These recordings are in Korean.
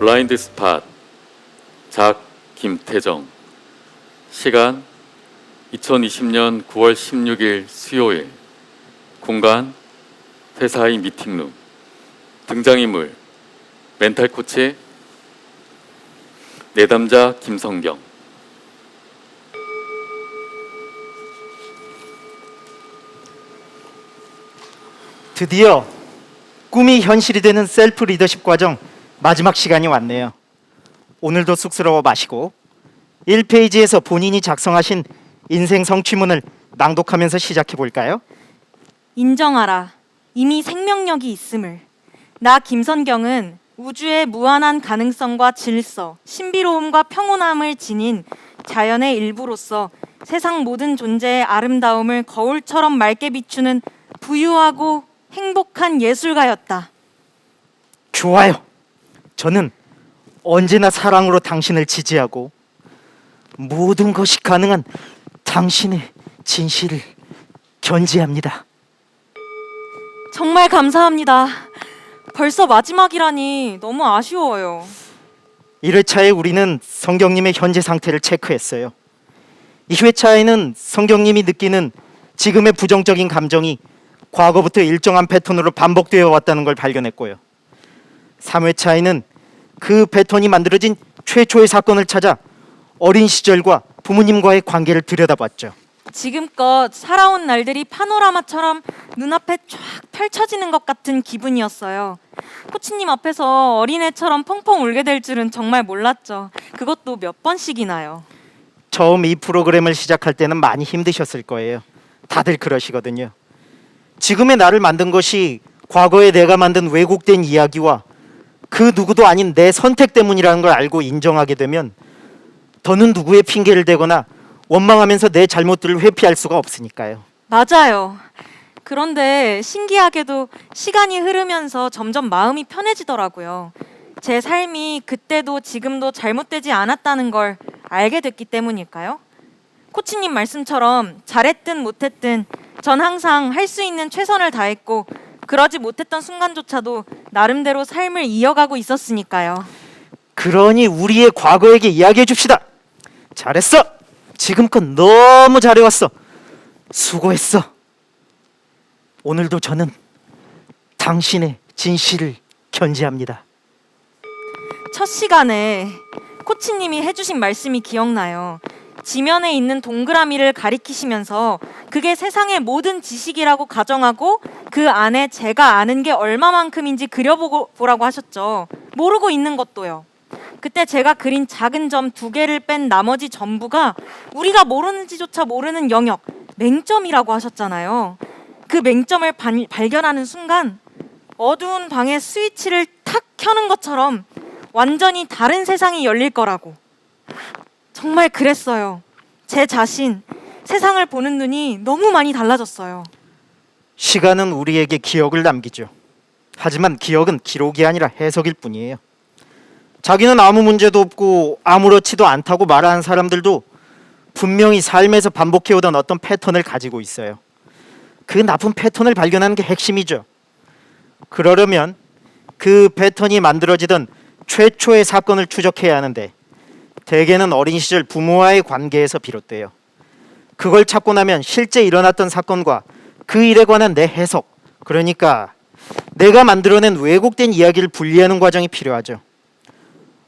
블라인드 스팟 작 김태정. 시간 2020년 9월 16일 수요일. 공간 회사의 미팅룸. 등장인물 멘탈 코치 내담자 김성경. 드디어 꿈이 현실이 되는 셀프 리더십 과정 마지막 시간이 왔네요. 오늘도 쑥스러워 마시고 1페이지에서 본인이 작성하신 인생 성취문을 낭독하면서 시작해 볼까요? 인정하라. 이미 생명력이 있음을. 나 김선경은 우주의 무한한 가능성과 질서, 신비로움과 평온함을 지닌 자연의 일부로서 세상 모든 존재의 아름다움을 거울처럼 맑게 비추는 부유하고 행복한 예술가였다. 좋아요. 저는 언제나 사랑으로 당신을 지지하고 모든 것이 가능한 당신의 진실을 견지합니다. 정말 감사합니다. 벌써 마지막이라니 너무 아쉬워요. 1회차에 우리는 성경님의 현재 상태를 체크했어요. 2회차에는 성경님이 느끼는 지금의 부정적인 감정이 과거부터 일정한 패턴으로 반복되어 왔다는 걸 발견했고요. 3회차에는 그 패턴이 만들어진 최초의 사건을 찾아 어린 시절과 부모님과의 관계를 들여다봤죠. 지금껏 살아온 날들이 파노라마처럼 눈앞에 쫙 펼쳐지는 것 같은 기분이었어요. 코치님 앞에서 어린애처럼 펑펑 울게 될 줄은 정말 몰랐죠. 그것도 몇 번씩이나요. 처음 이 프로그램을 시작할 때는 많이 힘드셨을 거예요. 다들 그러시거든요. 지금의 나를 만든 것이 과거에 내가 만든 왜곡된 이야기와 그 누구도 아닌 내 선택 때문이라는 걸 알고 인정하게 되면 더는 누구의 핑계를 대거나 원망하면서 내 잘못들을 회피할 수가 없으니까요. 맞아요. 그런데 신기하게도 시간이 흐르면서 점점 마음이 편해지더라고요. 제 삶이 그때도 지금도 잘못되지 않았다는 걸 알게 됐기 때문일까요? 코치님 말씀처럼 잘했든 못했든 전 항상 할 수 있는 최선을 다했고 그러지 못했던 순간조차도 나름대로 삶을 이어가고 있었으니까요. 그러니 우리의 과거에게 이야기해 줍시다. 잘했어. 지금껏 너무 잘해왔어. 수고했어. 오늘도 저는 당신의 진실을 견지합니다. 첫 시간에 코치님이 해주신 말씀이 기억나요. 지면에 있는 동그라미를 가리키시면서 그게 세상의 모든 지식이라고 가정하고 그 안에 제가 아는 게 얼마만큼인지 그려보고 보라고 하셨죠. 모르고 있는 것도요. 그때 제가 그린 작은 점 두 개를 뺀 나머지 전부가 우리가 모르는지조차 모르는 영역, 맹점이라고 하셨잖아요. 그 맹점을 반- 발견하는 순간 어두운 방의 스위치를 탁 켜는 것처럼 완전히 다른 세상이 열릴 거라고. 정말 그랬어요. 제 자신, 세상을 보는 눈이 너무 많이 달라졌어요. 시간은 우리에게 기억을 남기죠. 하지만 기억은 기록이 아니라 해석일 뿐이에요. 자기는 아무 문제도 없고 아무렇지도 않다고 말하는 사람들도 분명히 삶에서 반복해오던 어떤 패턴을 가지고 있어요. 그 나쁜 패턴을 발견하는 게 핵심이죠. 그러려면 그 패턴이 만들어지던 최초의 사건을 추적해야 하는데 대개는 어린 시절 부모와의 관계에서 비롯돼요. 그걸 찾고 나면 실제 일어났던 사건과 그 일에 관한 내 해석, 그러니까 내가 만들어낸 왜곡된 이야기를 분리하는 과정이 필요하죠.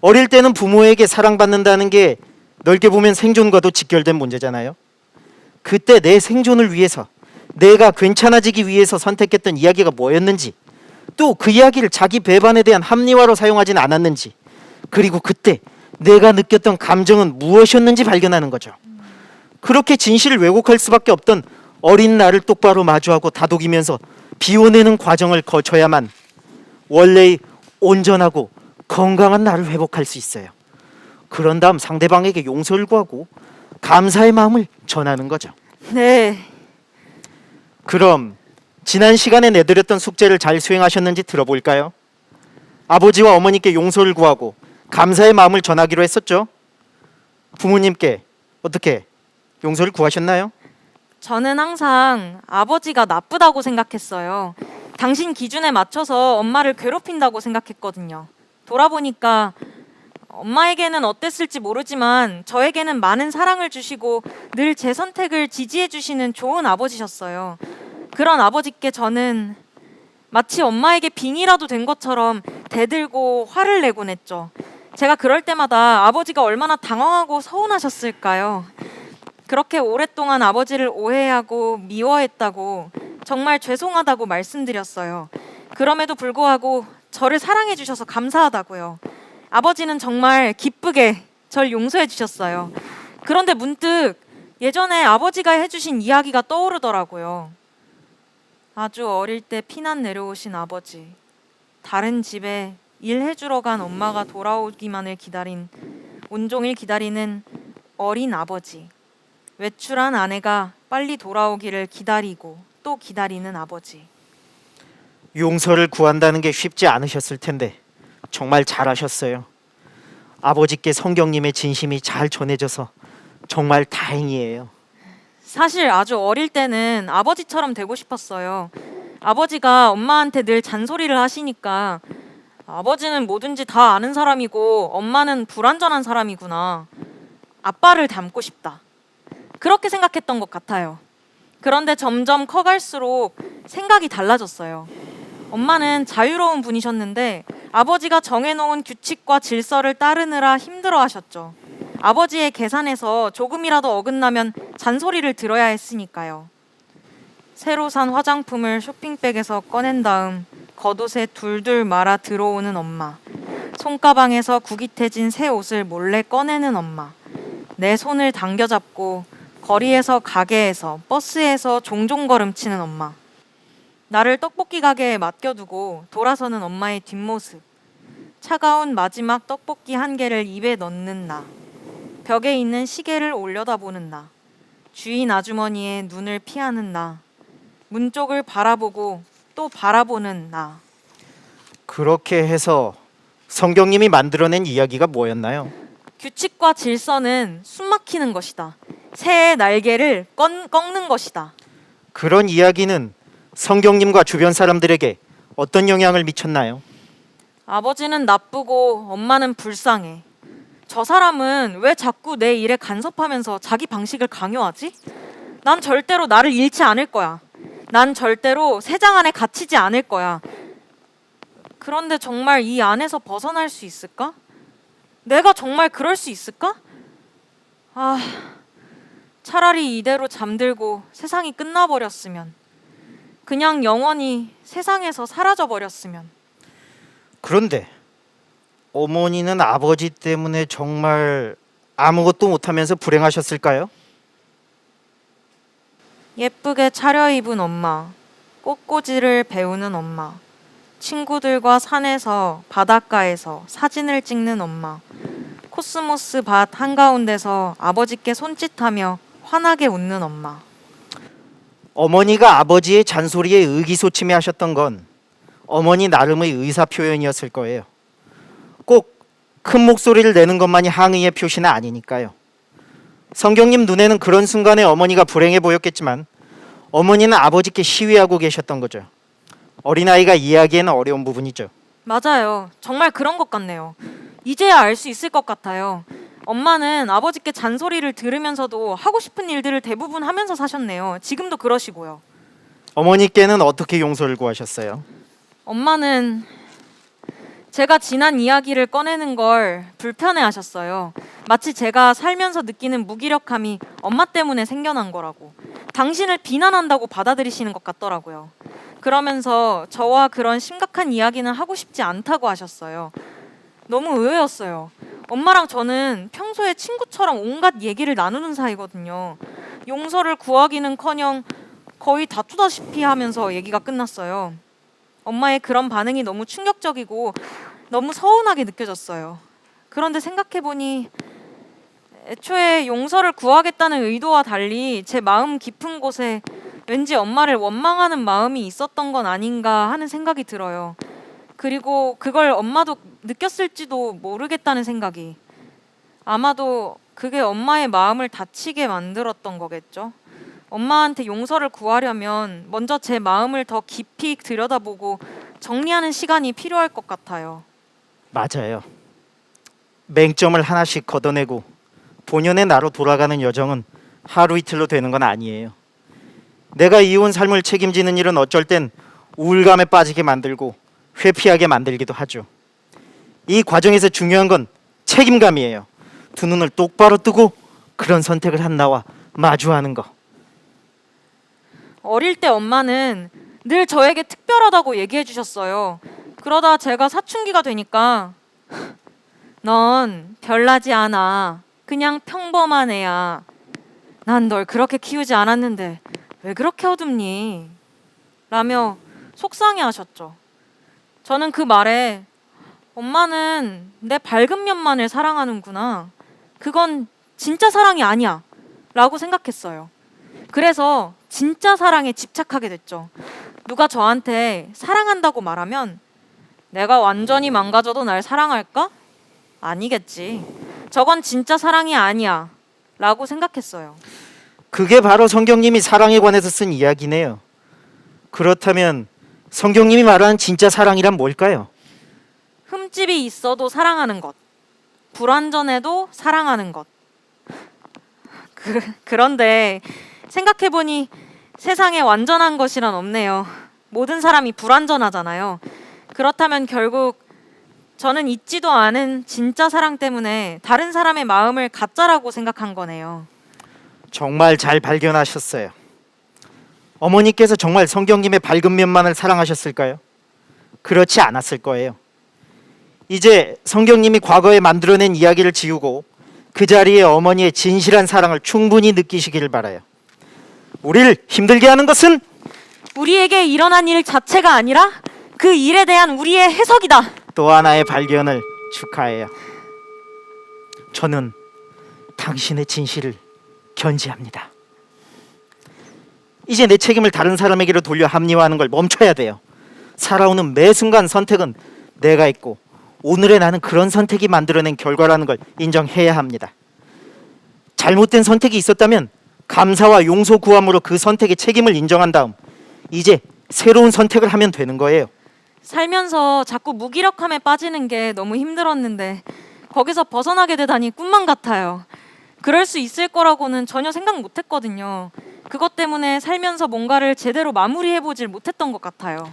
어릴 때는 부모에게 사랑받는다는 게 넓게 보면 생존과도 직결된 문제잖아요. 그때 내 생존을 위해서 내가 괜찮아지기 위해서 선택했던 이야기가 뭐였는지 또 그 이야기를 자기 배반에 대한 합리화로 사용하진 않았는지 그리고 그때 내가 느꼈던 감정은 무엇이었는지 발견하는 거죠. 그렇게 진실을 왜곡할 수밖에 없던 어린 나를 똑바로 마주하고 다독이면서 비워내는 과정을 거쳐야만 원래의 온전하고 건강한 나를 회복할 수 있어요. 그런 다음 상대방에게 용서를 구하고 감사의 마음을 전하는 거죠. 네, 그럼 지난 시간에 내드렸던 숙제를 잘 수행하셨는지 들어볼까요? 아버지와 어머니께 용서를 구하고 감사의 마음을 전하기로 했었죠. 부모님께 어떻게 용서를 구하셨나요? 저는 항상 아버지가 나쁘다고 생각했어요. 당신 기준에 맞춰서 엄마를 괴롭힌다고 생각했거든요. 돌아보니까 엄마에게는 어땠을지 모르지만 저에게는 많은 사랑을 주시고 늘 제 선택을 지지해 주시는 좋은 아버지셨어요. 그런 아버지께 저는 마치 엄마에게 빙이라도 된 것처럼 대들고 화를 내곤 했죠. 제가 그럴 때마다 아버지가 얼마나 당황하고 서운하셨을까요? 그렇게 오랫동안 아버지를 오해하고 미워했다고 정말 죄송하다고 말씀드렸어요. 그럼에도 불구하고 저를 사랑해 주셔서 감사하다고요. 아버지는 정말 기쁘게 절 용서해 주셨어요. 그런데 문득 예전에 아버지가 해주신 이야기가 떠오르더라고요. 아주 어릴 때 피난 내려오신 아버지, 다른 집에 일해주러 간 엄마가 돌아오기만을 기다린 온종일 기다리는 어린 아버지, 외출한 아내가 빨리 돌아오기를 기다리고 또 기다리는 아버지. 용서를 구한다는 게 쉽지 않으셨을 텐데 정말 잘하셨어요. 아버지께 성경님의 진심이 잘 전해져서 정말 다행이에요. 사실 아주 어릴 때는 아버지처럼 되고 싶었어요. 아버지가 엄마한테 늘 잔소리를 하시니까 아버지는 뭐든지 다 아는 사람이고 엄마는 불완전한 사람이구나. 아빠를 닮고 싶다. 그렇게 생각했던 것 같아요. 그런데 점점 커갈수록 생각이 달라졌어요. 엄마는 자유로운 분이셨는데 아버지가 정해놓은 규칙과 질서를 따르느라 힘들어 하셨죠. 아버지의 계산에서 조금이라도 어긋나면 잔소리를 들어야 했으니까요. 새로 산 화장품을 쇼핑백에서 꺼낸 다음 겉옷에 둘둘 말아 들어오는 엄마. 손가방에서 구깃해진 새 옷을 몰래 꺼내는 엄마. 내 손을 당겨잡고 거리에서 가게에서 버스에서 종종 걸음치는 엄마. 나를 떡볶이 가게에 맡겨두고 돌아서는 엄마의 뒷모습. 차가운 마지막 떡볶이 한 개를 입에 넣는 나. 벽에 있는 시계를 올려다보는 나. 주인 아주머니의 눈을 피하는 나. 문 쪽을 바라보고 또 바라보는 나. 그렇게 해서 성경님이 만들어낸 이야기가 뭐였나요? 규칙과 질서는 숨막히는 것이다. 새의 날개를 건, 꺾는 것이다. 그런 이야기는 성경님과 주변 사람들에게 어떤 영향을 미쳤나요? 아버지는 나쁘고 엄마는 불쌍해. 저 사람은 왜 자꾸 내 일에 간섭하면서 자기 방식을 강요하지? 난 절대로 나를 잃지 않을 거야. 난 절대로 세장 안에 갇히지 않을 거야. 그런데 정말 이 안에서 벗어날 수 있을까? 내가 정말 그럴 수 있을까? 아, 차라리 이대로 잠들고 세상이 끝나버렸으면. 그냥 영원히 세상에서 사라져 버렸으면. 그런데 어머니는 아버지 때문에 정말 아무것도 못하면서 불행하셨을까요? 예쁘게 차려입은 엄마, 꽃꽂이를 배우는 엄마, 친구들과 산에서 바닷가에서 사진을 찍는 엄마, 코스모스 밭 한가운데서 아버지께 손짓하며 환하게 웃는 엄마. 어머니가 아버지의 잔소리에 의기소침해 하셨던 건 어머니 나름의 의사 표현이었을 거예요. 꼭 큰 목소리를 내는 것만이 항의의 표시는 아니니까요. 성경님 눈에는 그런 순간에 어머니가 불행해 보였겠지만 어머니는 아버지께 시위하고 계셨던 거죠. 어린아이가 이해하기에는 어려운 부분이죠. 맞아요. 정말 그런 것 같네요. 이제야 알 수 있을 것 같아요. 엄마는 아버지께 잔소리를 들으면서도 하고 싶은 일들을 대부분 하면서 사셨네요. 지금도 그러시고요. 어머니께는 어떻게 용서를 구하셨어요? 엄마는 제가 지난 이야기를 꺼내는 걸 불편해 하셨어요. 마치 제가 살면서 느끼는 무기력함이 엄마 때문에 생겨난 거라고. 당신을 비난한다고 받아들이시는 것 같더라고요. 그러면서 저와 그런 심각한 이야기는 하고 싶지 않다고 하셨어요. 너무 의외였어요. 엄마랑 저는 평소에 친구처럼 온갖 얘기를 나누는 사이거든요. 용서를 구하기는 커녕 거의 다투다시피 하면서 얘기가 끝났어요. 엄마의 그런 반응이 너무 충격적이고 너무 서운하게 느껴졌어요. 그런데 생각해보니 애초에 용서를 구하겠다는 의도와 달리 제 마음 깊은 곳에 왠지 엄마를 원망하는 마음이 있었던 건 아닌가 하는 생각이 들어요. 그리고 그걸 엄마도 느꼈을지도 모르겠다는 생각이 아마도 그게 엄마의 마음을 다치게 만들었던 거겠죠. 엄마한테 용서를 구하려면 먼저 제 마음을 더 깊이 들여다보고 정리하는 시간이 필요할 것 같아요. 맞아요. 맹점을 하나씩 걷어내고 본연의 나로 돌아가는 여정은 하루 이틀로 되는 건 아니에요. 내가 이혼 삶을 책임지는 일은 어쩔 땐 우울감에 빠지게 만들고 회피하게 만들기도 하죠. 이 과정에서 중요한 건 책임감이에요. 두 눈을 똑바로 뜨고 그런 선택을 한 나와 마주하는 거. 어릴 때 엄마는 늘 저에게 특별하다고 얘기해 주셨어요. 그러다 제가 사춘기가 되니까 넌 별나지 않아. 그냥 평범한 애야. 난 널 그렇게 키우지 않았는데 왜 그렇게 어둡니? 라며 속상해 하셨죠. 저는 그 말에 엄마는 내 밝은 면만을 사랑하는구나. 그건 진짜 사랑이 아니야. 라고 생각했어요. 그래서 진짜 사랑에 집착하게 됐죠. 누가 저한테 사랑한다고 말하면 내가 완전히 망가져도 날 사랑할까? 아니겠지. 저건 진짜 사랑이 아니야. 라고 생각했어요. 그게 바로 성경님이 사랑에 관해서 쓴 이야기네요. 그렇다면 성경님이 말하는 진짜 사랑이란 뭘까요? 흠집이 있어도 사랑하는 것. 불완전해도 사랑하는 것. 그, 그런데 생각해보니 세상에 완전한 것이란 없네요. 모든 사람이 불완전하잖아요. 그렇다면 결국 저는 잊지도 않은 진짜 사랑 때문에 다른 사람의 마음을 가짜라고 생각한 거네요. 정말 잘 발견하셨어요. 어머니께서 정말 성경님의 밝은 면만을 사랑하셨을까요? 그렇지 않았을 거예요. 이제 성경님이 과거에 만들어낸 이야기를 지우고 그 자리에 어머니의 진실한 사랑을 충분히 느끼시기를 바라요. 우리를 힘들게 하는 것은 우리에게 일어난 일 자체가 아니라 그 일에 대한 우리의 해석이다. 또 하나의 발견을 축하해요. 저는 당신의 진실을 견지합니다. 이제 내 책임을 다른 사람에게로 돌려 합리화하는 걸 멈춰야 돼요. 살아오는 매 순간 선택은 내가 있고 오늘의 나는 그런 선택이 만들어낸 결과라는 걸 인정해야 합니다. 잘못된 선택이 있었다면 감사와 용서 구함으로 그 선택의 책임을 인정한 다음 이제 새로운 선택을 하면 되는 거예요. 살면서 자꾸 무기력함에 빠지는 게 너무 힘들었는데 거기서 벗어나게 되다니 꿈만 같아요. 그럴 수 있을 거라고는 전혀 생각 못 했거든요. 그것 때문에 살면서 뭔가를 제대로 마무리해 보질 못했던 것 같아요.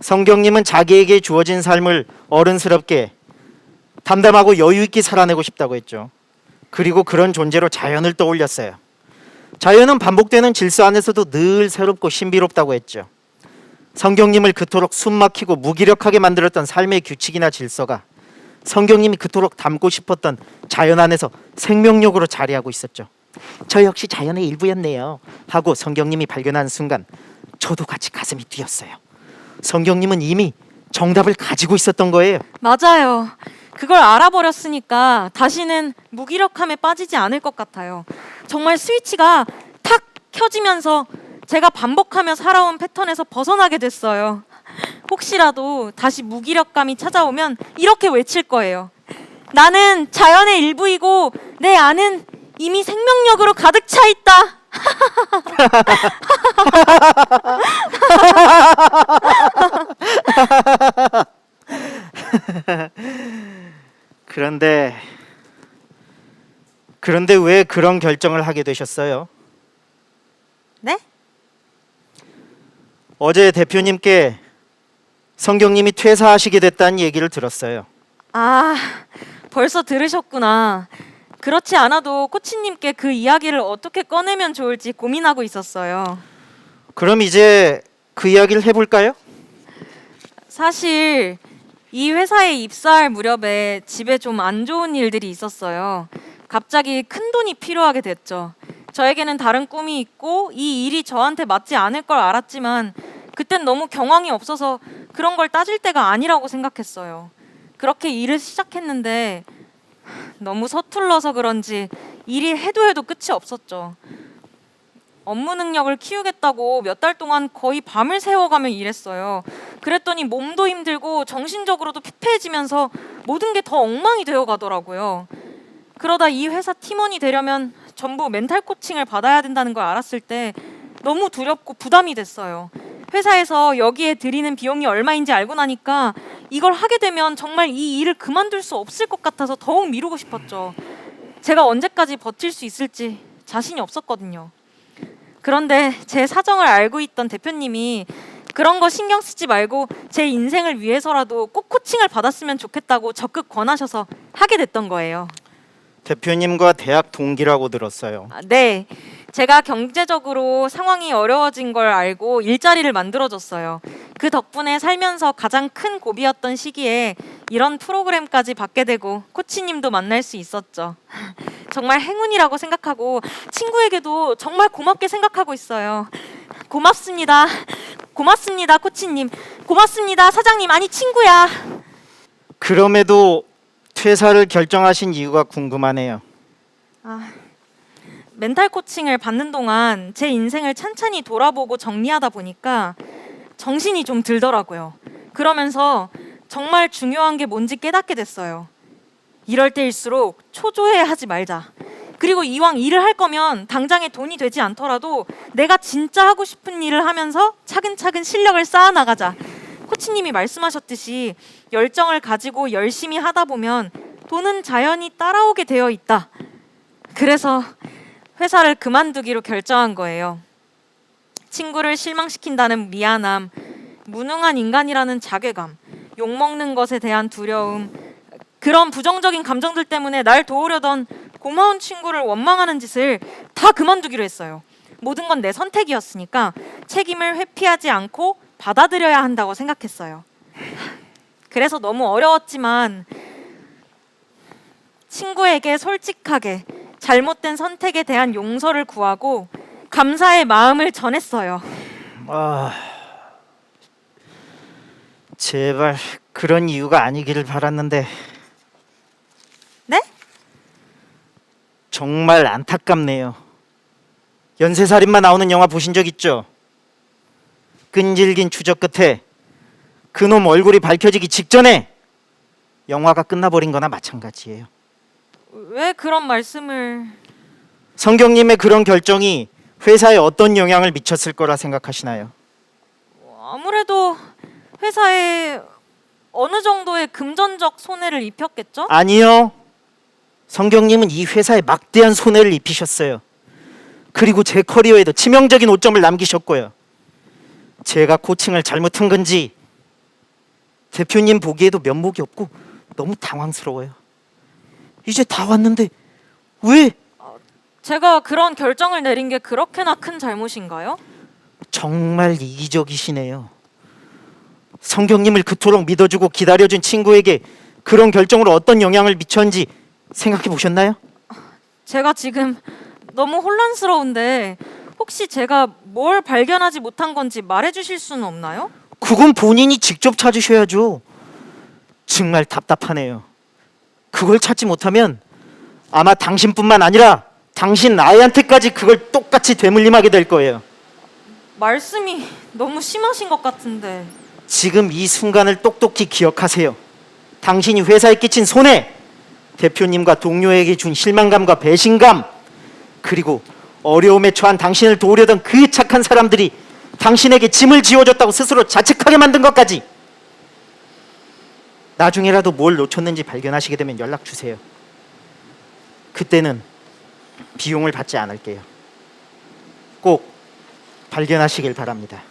성경님은 자기에게 주어진 삶을 어른스럽게 담담하고 여유 있게 살아내고 싶다고 했죠. 그리고 그런 존재로 자연을 떠올렸어요. 자연은 반복되는 질서 안에서도 늘 새롭고 신비롭다고 했죠. 성경님을 그토록 숨막히고 무기력하게 만들었던 삶의 규칙이나 질서가 성경님이 그토록 담고 싶었던 자연 안에서 생명력으로 자리하고 있었죠. 저 역시 자연의 일부였네요. 하고 성경님이 발견한 순간 저도 같이 가슴이 뛰었어요. 성경님은 이미 정답을 가지고 있었던 거예요. 맞아요. 그걸 알아버렸으니까 다시는 무기력함에 빠지지 않을 것 같아요. 정말 스위치가 탁 켜지면서 제가 반복하며 살아온 패턴에서 벗어나게 됐어요. 혹시라도 다시 무기력감이 찾아오면 이렇게 외칠 거예요. 나는 자연의 일부이고 내 안은 이미 생명력으로 가득 차 있다. 그런데 그런데 왜 그런 결정을 하게 되셨어요? 네? 어제 대표님께 성경님이 퇴사하시게 됐다는 얘기를 들었어요. 아, 벌써 들으셨구나. 그렇지 않아도 코치님께 그 이야기를 어떻게 꺼내면 좋을지 고민하고 있었어요. 그럼 이제 그 이야기를 해볼까요? 사실 이 회사에 입사할 무렵에 집에 좀 안 좋은 일들이 있었어요. 갑자기 큰 돈이 필요하게 됐죠. 저에게는 다른 꿈이 있고 이 일이 저한테 맞지 않을 걸 알았지만 그땐 너무 경황이 없어서 그런 걸 따질 때가 아니라고 생각했어요. 그렇게 일을 시작했는데 너무 서툴러서 그런지 일이 해도 해도 끝이 없었죠. 업무 능력을 키우겠다고 몇 달 동안 거의 밤을 새워가며 일했어요. 그랬더니 몸도 힘들고 정신적으로도 피폐해지면서 모든 게 더 엉망이 되어 가더라고요. 그러다 이 회사 팀원이 되려면 전부 멘탈 코칭을 받아야 된다는 걸 알았을 때 너무 두렵고 부담이 됐어요. 회사에서 여기에 들이는 비용이 얼마인지 알고 나니까 이걸 하게 되면 정말 이 일을 그만둘 수 없을 것 같아서 더욱 미루고 싶었죠. 제가 언제까지 버틸 수 있을지 자신이 없었거든요. 그런데 제 사정을 알고 있던 대표님이 그런 거 신경 쓰지 말고 제 인생을 위해서라도 꼭 코칭을 받았으면 좋겠다고 적극 권하셔서 하게 됐던 거예요. 대표님과 대학 동기라고 들었어요. 아, 네. 제가 경제적으로 상황이 어려워진 걸 알고 일자리를 만들어줬어요. 그 덕분에 살면서 가장 큰 고비였던 시기에 이런 프로그램까지 받게 되고 코치님도 만날 수 있었죠. 정말 행운이라고 생각하고 친구에게도 정말 고맙게 생각하고 있어요. 고맙습니다. 고맙습니다, 코치님. 고맙습니다, 사장님. 아니, 친구야. 그럼에도 퇴사를 결정하신 이유가 궁금하네요. 아, 멘탈 코칭을 받는 동안 제 인생을 찬찬히 돌아보고 정리하다 보니까 정신이 좀 들더라고요. 그러면서 정말 중요한 게 뭔지 깨닫게 됐어요. 이럴 때일수록 초조해 하지 말자. 그리고 이왕 일을 할 거면 당장에 돈이 되지 않더라도 내가 진짜 하고 싶은 일을 하면서 차근차근 실력을 쌓아 나가자. 코치님이 말씀하셨듯이 열정을 가지고 열심히 하다 보면 돈은 자연히 따라오게 되어 있다. 그래서 회사를 그만두기로 결정한 거예요. 친구를 실망시킨다는 미안함, 무능한 인간이라는 자괴감, 욕먹는 것에 대한 두려움, 그런 부정적인 감정들 때문에 날 도우려던 고마운 친구를 원망하는 짓을 다 그만두기로 했어요. 모든 건 내 선택이었으니까 책임을 회피하지 않고 받아들여야 한다고 생각했어요. 그래서 너무 어려웠지만 친구에게 솔직하게 잘못된 선택에 대한 용서를 구하고 감사의 마음을 전했어요. 아, 제발 그런 이유가 아니기를 바랐는데 네? 정말 안타깝네요. 연쇄살인마 나오는 영화 보신 적 있죠? 끈질긴 추적 끝에 그놈 얼굴이 밝혀지기 직전에 영화가 끝나버린 거나 마찬가지예요. 왜 그런 말씀을 성경님의 그런 결정이 회사에 어떤 영향을 미쳤을 거라 생각하시나요? 아무래도 회사에 어느 정도의 금전적 손해를 입혔겠죠? 아니요. 성경님은 이 회사에 막대한 손해를 입히셨어요. 그리고 제 커리어에도 치명적인 오점을 남기셨고요. 제가 코칭을 잘못한 건지 대표님 보기에도 면목이 없고 너무 당황스러워요. 이제 다 왔는데 왜 제가 그런 결정을 내린 게 그렇게나 큰 잘못인가요? 정말 이기적이시네요. 성경님을 그토록 믿어주고 기다려준 친구에게 그런 결정으로 어떤 영향을 미쳤는지 생각해 보셨나요? 제가 지금 너무 혼란스러운데 혹시 제가 뭘 발견하지 못한 건지 말해 주실 수는 없나요? 그건 본인이 직접 찾으셔야죠. 정말 답답하네요. 그걸 찾지 못하면 아마 당신뿐만 아니라 당신 아이한테까지 그걸 똑같이 되물림하게 될 거예요. 말씀이 너무 심하신 것 같은데 지금 이 순간을 똑똑히 기억하세요. 당신이 회사에 끼친 손해, 대표님과 동료에게 준 실망감과 배신감, 그리고 어려움에 처한 당신을 도우려던 그 착한 사람들이 당신에게 짐을 지워줬다고 스스로 자책하게 만든 것까지. 나중에라도 뭘 놓쳤는지 발견하시게 되면 연락 주세요. 그때는 비용을 받지 않을게요. 꼭 발견하시길 바랍니다.